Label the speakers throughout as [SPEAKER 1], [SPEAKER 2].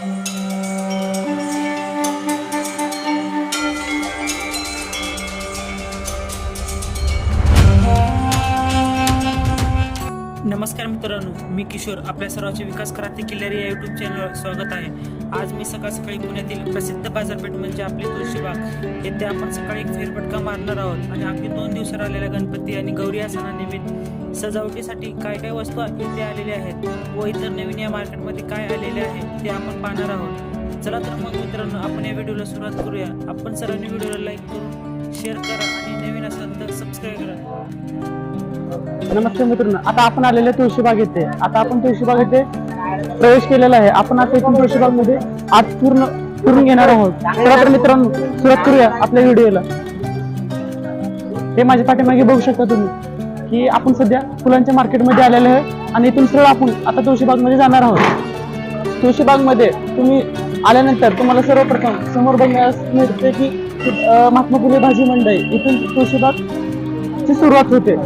[SPEAKER 1] नमस्कार मित्रांनो मी किशोर. आपल्या सर्वांचे विकास क्रांती किल्लारी या युट्यूब चॅनलवर स्वागत आहे. आज मी सकाळ सकाळी पुण्यातील प्रसिद्ध बाजारपेठ म्हणजे आपली तुळशीबाग येथे आपण सकाळी एक फेरफटका मारणार आहोत. आणि आपली दोन दिवसावर आलेल्या गणपती आणि गौरी या सणानिमित्त सजावटीसाठी काय काय वस्तू इथे आलेल्या आहेत व इतर नवीन या मार्केटमध्ये काय आलेले आहे ते आपण पाहणार आहोत. चला तर मग मित्रांनो आपण या व्हिडिओला सुरुवात करूया. आपण सर्वांनी व्हिडिओला लाईक करून शेअर करा आणि नवीन असाल तर सबस्क्राईब करा.
[SPEAKER 2] नमस्ते मित्रांनो आता आपण आलेले तुळशीबाग येथे आता आपण तुळशीबाग येथे प्रवेश केलेला आहे. आपण आता इथून तुळशीबागमध्ये आज पूर्ण पूर्ण घेणार आहोत. चला तर मित्रांनो सुरुवात करूया आपल्या व्हिडिओला. हे माझ्या पाठीमागे बघू शकता तुम्ही. की आपण सध्या फुलांच्या मार्केटमध्ये आलेलो आहे आणि इथून सरळ आपण आता तुळशीबागमध्ये जाणार आहोत. तुळशीबागमध्ये तुम्ही आल्यानंतर तुम्हाला सर्वप्रथम समोर बघण्यास मिळते की महात्मा फुले भाजी मंडई. इथून तुळशीबाग ची सुरुवात होते.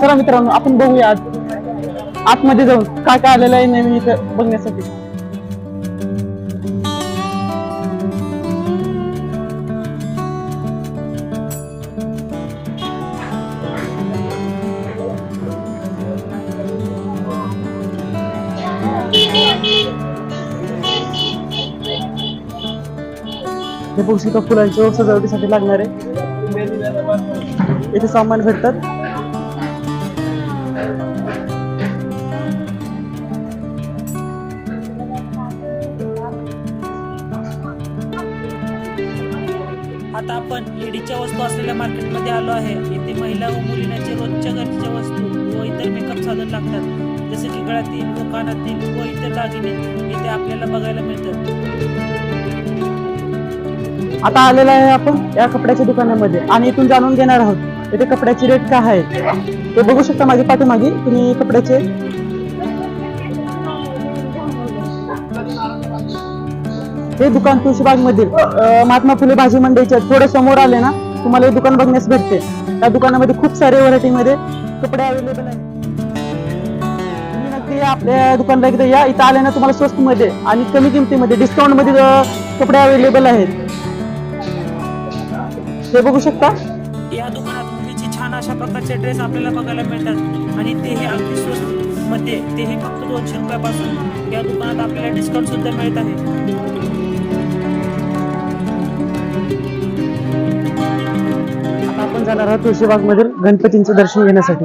[SPEAKER 2] चला मित्रांनो आपण बघूया आतमध्ये जाऊन काय काय आलेलं आहे नवीन इथं बघण्यासाठी. हे बघू शकता फुलांच्या सजावटीसाठी लागणारे इथे सामान भेटतात.
[SPEAKER 1] आता आपण लेडीजच्या वस्तू असलेल्या मार्केटमध्ये आलो आहे. येथे महिला व मुलींच्या रोजच्या गरजेच्या वस्तू व इतर मेकअप साधन लागतात. जसे की गळ्यातील दुकानातील व इतर दागिने इथे आपल्याला बघायला मिळतात
[SPEAKER 2] आता आलेला आहे आपण या कपड्याच्या दुकानामध्ये आणि इथून जाणून घेणार आहोत इथे कपड्याची रेट काय आहे. ते बघू शकता माझ्या पाठीमागे तुम्ही कपड्याचे. हे दुकान तुळशीबाग मधील महात्मा फुले भाजी मंडईच्या थोडं समोर आले ना तुम्हाला हे दुकान बघण्यास भेटते. त्या दुकानामध्ये खूप सारे व्हरायटी मध्ये कपडे अवेलेबल आहेत. तुम्ही आपल्या दुकानला एकदा या इथं आले ना तुम्हाला स्वस्त मध्ये आणि कमी किमतीमध्ये डिस्काउंटमध्ये कपडे अवेलेबल आहेत. हे बघू शकता?
[SPEAKER 1] या दुकानात मुलीचे छान अशा प्रकारचे ड्रेस आपल्याला बघायला मिळतात. आणि तेही अगदी स्वस्त मध्ये तेही फक्त दोनशे रुपयापासून या दुकानात आपल्याला डिस्काउंट सुद्धा मिळत आहे.
[SPEAKER 2] आता आपण जाणार आहोत तुळशीबाग मधील गणपतींचं दर्शन घेण्यासाठी.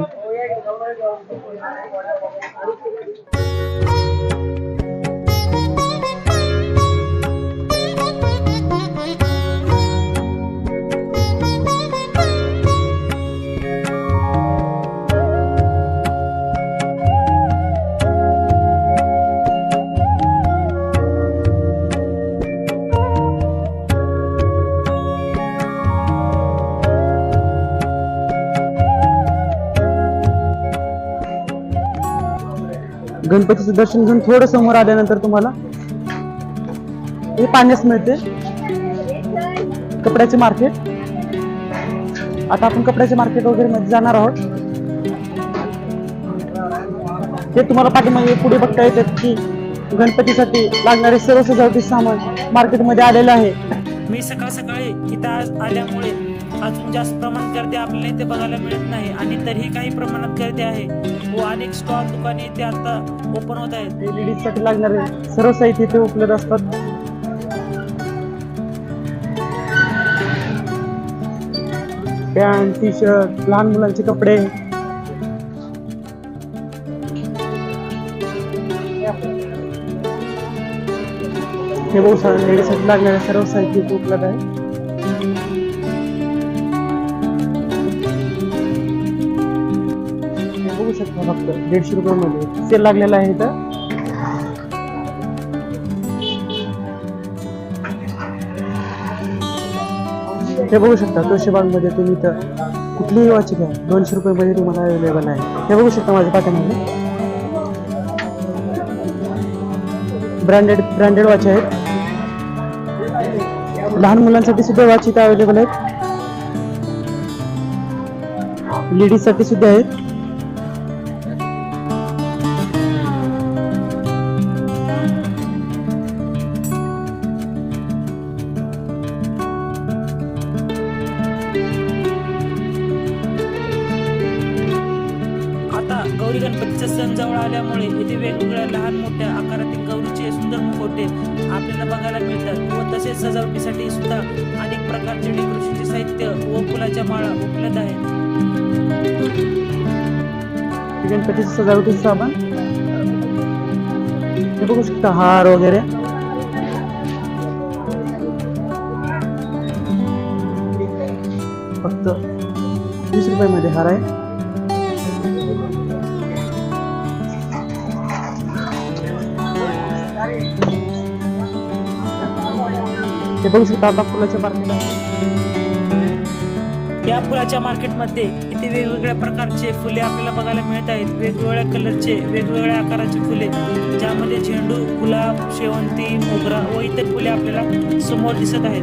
[SPEAKER 2] गणपतीचं दर्शन घेऊन थोडं समोर आल्यानंतर तुम्हाला हे पाण्यास मिळते. कपड्याचे मार्केट. आता आपण कपड्याचे मार्केट वगैरे मध्ये जाणार आहोत. ते तुम्हाला पाठीमागे पुढे बघता येतात की गणपतीसाठी लागणारे सर्व सजावटी सामान मार्केटमध्ये आलेलं आहे.
[SPEAKER 1] मी सकाळ सकाळी इथं आल्यामुळे अजून जास्त प्रमाणात गर्दी आपल्याला इथे बघायला मिळत नाही आणि तरीही काही प्रमाणात गर्दी आहे. व अनेक स्टॉल दुकाने इथे आता ओपन होत आहेत.
[SPEAKER 2] लेडीजसाठी लागणारे सर्व साहित्य इथे उपलब्ध असतात. पॅन्ट टी शर्ट लहान मुलांचे कपडे. हे बघू लेडीजसाठी लागणारे सर्व साहित्य इथे उपलब्ध आहे. शकता फक्त. दीडशे रुपयामध्ये सेल लागलेला आहे इथं. हे बघू शकता तुळशीबागमध्ये तुम्ही इथं कुठलीही वॉच घ्या. दोनशे रुपये मध्ये तुम्हाला अवेलेबल आहे. हे बघू शकता माझ्या पाठ्यामध्ये ब्रँडेड ब्रँडेड वॉच आहेत. लहान मुलांसाठी सुद्धा वॉच इथं अवेलेबल आहेत. लेडीजसाठी सुद्धा आहेत.
[SPEAKER 1] गौरी गणपतीचा सण जवळ आल्यामुळे इथे वेगवेगळ्या लहान मोठ्या आकारातील गौरीचे सुंदर मुखवटे आपल्याला बघायला मिळतात व तसेच सजावटीसाठी सुद्धा अनेक प्रकारचे डेकोरेशनचे साहित्य व फुलाच्या माळा उपलब्ध आहेत.
[SPEAKER 2] गणपतीचं सजावटीचं सामान? हे बघू शकता हार वगैरे. फक्त वीस रुपयामध्ये हार आहे. ते बघू शकता आता फुलाच्या मार्केट
[SPEAKER 1] या फुलाच्या मार्केटमध्ये इथे वेगवेगळ्या प्रकारचे फुले आपल्याला बघायला मिळत आहेत. वेगवेगळ्या कलरचे वेगवेगळ्या आकाराचे फुले ज्यामध्ये झेंडू गुलाब शेवंती मोगरा व इतर फुले आपल्याला समोर दिसत आहेत.